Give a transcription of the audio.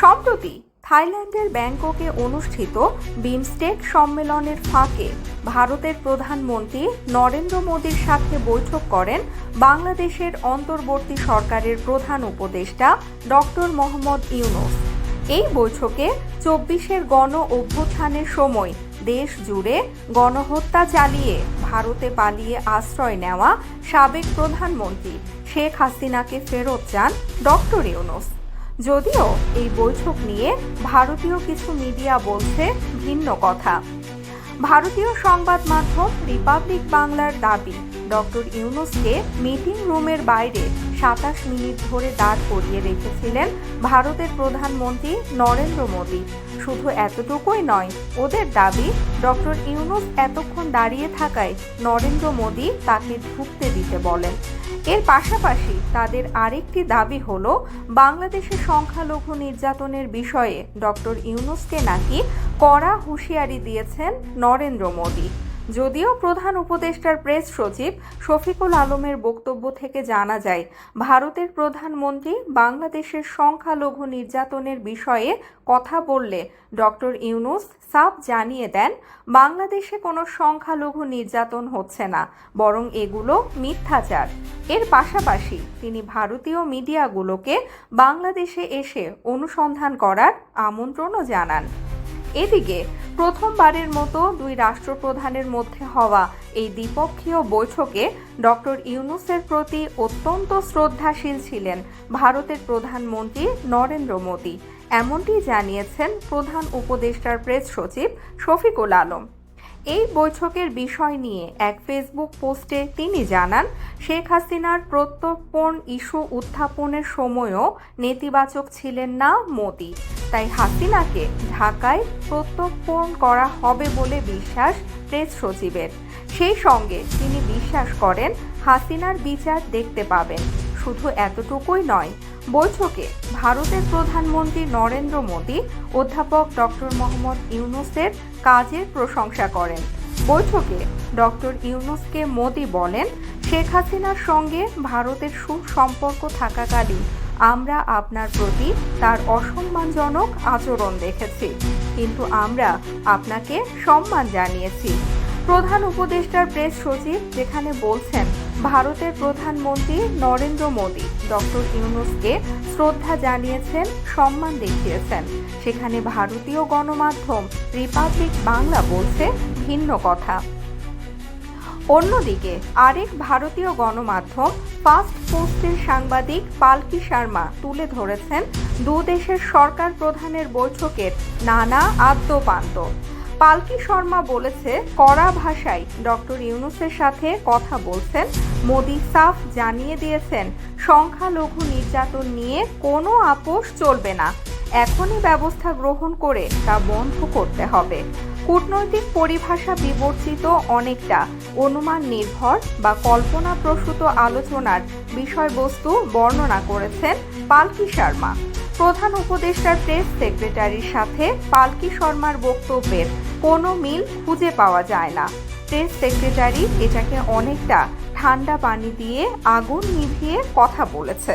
সম্প্রতি থাইল্যান্ডের ব্যাংককে অনুষ্ঠিত বিমস্টেক সম্মেলনের ফাঁকে ভারতের প্রধানমন্ত্রী নরেন্দ্র মোদীর সাথে বৈঠক করেন বাংলাদেশের অন্তর্বর্তী সরকারের প্রধান উপদেষ্টা ডক্টর মোহাম্মদ ইউনুস। এই বৈঠকে চব্বিশের গণ অভ্যুত্থানের সময় দেশ জুড়ে গণহত্যা চালিয়ে ভারতে পালিয়ে আশ্রয় নেওয়া সাবেক প্রধানমন্ত্রী শেখ হাসিনাকে ফেরত চান ডক্টর ইউনুস। যদিও এই বৈঠক নিয়ে ভারতীয় কিছু মিডিয়া বলছে ভিন্ন কথা। ভারতীয় সংবাদ মাধ্যম রিপাবলিক বাংলার দাবি, ডক্টর ইউনুসকে মিটিং রুমের বাইরে সাতাশ মিনিট ধরে দাঁড় করিয়ে রেখেছিলেন ভারতের প্রধানমন্ত্রী নরেন্দ্র মোদী। শুধু এতটুকুই নয়, ওদের দাবি, ডক্টর ইউনুস এতক্ষণ দাঁড়িয়ে থাকায় নরেন্দ্র মোদী তাকে ঢুকতে দিতে বলেন। এর পাশাপাশি তাদের আরেকটি দাবি হল বাংলাদেশে সংখ্যালঘু নির্যাতনের বিষয়ে ডক্টর ইউনুসকে নাকি কড়া হুঁশিয়ারি দিয়েছেন নরেন্দ্র মোদী। যদিও প্রধান উপদেষ্টার প্রেস সচিব শফিকুল আলমের বক্তব্য থেকে জানা যায়, ভারতের প্রধানমন্ত্রী বাংলাদেশের সংখ্যালঘু নির্যাতনের বিষয়ে কথা বললে ডক্টর ইউনুস সাফ জানিয়ে দেন, বাংলাদেশে কোনো সংখ্যালঘু নির্যাতন হচ্ছে না, বরং এগুলো মিথ্যাচার। এর পাশাপাশি তিনি ভারতীয় মিডিয়াগুলোকে বাংলাদেশে এসে অনুসন্ধান করার আমন্ত্রণও জানান। এদিকে প্রথমবারের মতো দুই রাষ্ট্রপ্রধানের মধ্যে হওয়া এই দ্বিপক্ষীয় বৈঠকে ডক্টর ইউনুসের প্রতি অত্যন্ত শ্রদ্ধাশীল ছিলেন ভারতের প্রধানমন্ত্রী নরেন্দ্র মোদী। এমনটি জানিয়েছেন প্রধান উপদেষ্টার প্রেস সচিব শফিকুল আলম। এই বৈঠকের বিষয় নিয়ে এক ফেসবুক পোস্টে তিনি জানান, শেখ হাসিনার প্রত্যর্পণ ইস্যু উত্থাপনের সময়ও নেতিবাচক ছিলেন না মোদি। তাই হাসিনাকে ঢাকায় প্রত্যর্পণ করা হবে বলে বিশ্বাস প্রেস সচিবের। সেই সঙ্গে তিনি বিশ্বাস করেন, হাসিনার বিচার দেখতে পাবেন। শুধু এতটুকুই নয় বৈঠকে ভারতের প্রধানমন্ত্রী নরেন্দ্র মোদী, অধ্যাপক ডক্টর মোহাম্মদ ইউনুসের কাজের প্রশংসা করেন। বৈঠকে ডক্টর ইউনুসকে মোদী বলেন, শেখ হাসিনার সঙ্গে ভারতের সুসম্পর্ক থাকাকালীন আমরা আপনার প্রতি তার অসম্মানজনক আচরণ দেখেছি, কিন্তু আমরা আপনাকে সম্মান জানিয়েছি। প্রধান উপদেষ্টার প্রেস সচিব যেখানে বলছেন ভারতের প্রধানমন্ত্রী নরেন্দ্র মোদী, ডক্টর ইউনুসকে শ্রদ্ধা জানিয়েছেন, সম্মান দেখিয়েছেন। সেখানে ভারতীয় গণমাধ্যম রিপাবলিক বাংলা বলছে, ভিন্ন কথা। অন্যদিকে, আরেক ভারতীয় গণমাধ্যম ফার্স্ট পোস্টের সাংবাদিক পালকি শর্মা তুলে ধরেছেন দু দেশের সরকার প্রধানের বৈঠকের নানা আদ্যপান্ত। পালকি শর্মা বলেছে, কড়া ভাষায় ডক্টর ইউনুসের সাথে কথা বলছেন। মোদি সাফ জানিয়ে দিয়েছেন, সংখ্যালঘু নির্যাতন নিয়ে কোনো আপোষ চলবে না। এখনই ব্যবস্থা গ্রহণ করে তা বন্ধ করতে হবে। কূটনৈতিক পরিভাষা বিবর্তিত অনেকটা। অনুমান নির্ভর বা কল্পনাপ্রসূত আলোচনার বিষয়বস্তু বর্ণনা করেছেন পালকি শর্মা। প্রধান উপদেষ্টার প্রেস সেক্রেটারির সাথে পালকি শর্মার বক্তব্যের কোনো মিল খুঁজে পাওয়া যায় না। প্রেস সেক্রেটারি এটাকে অনেকটা ঠান্ডা পানি দিয়ে আগুন নিভিয়ে কথা বলেছে।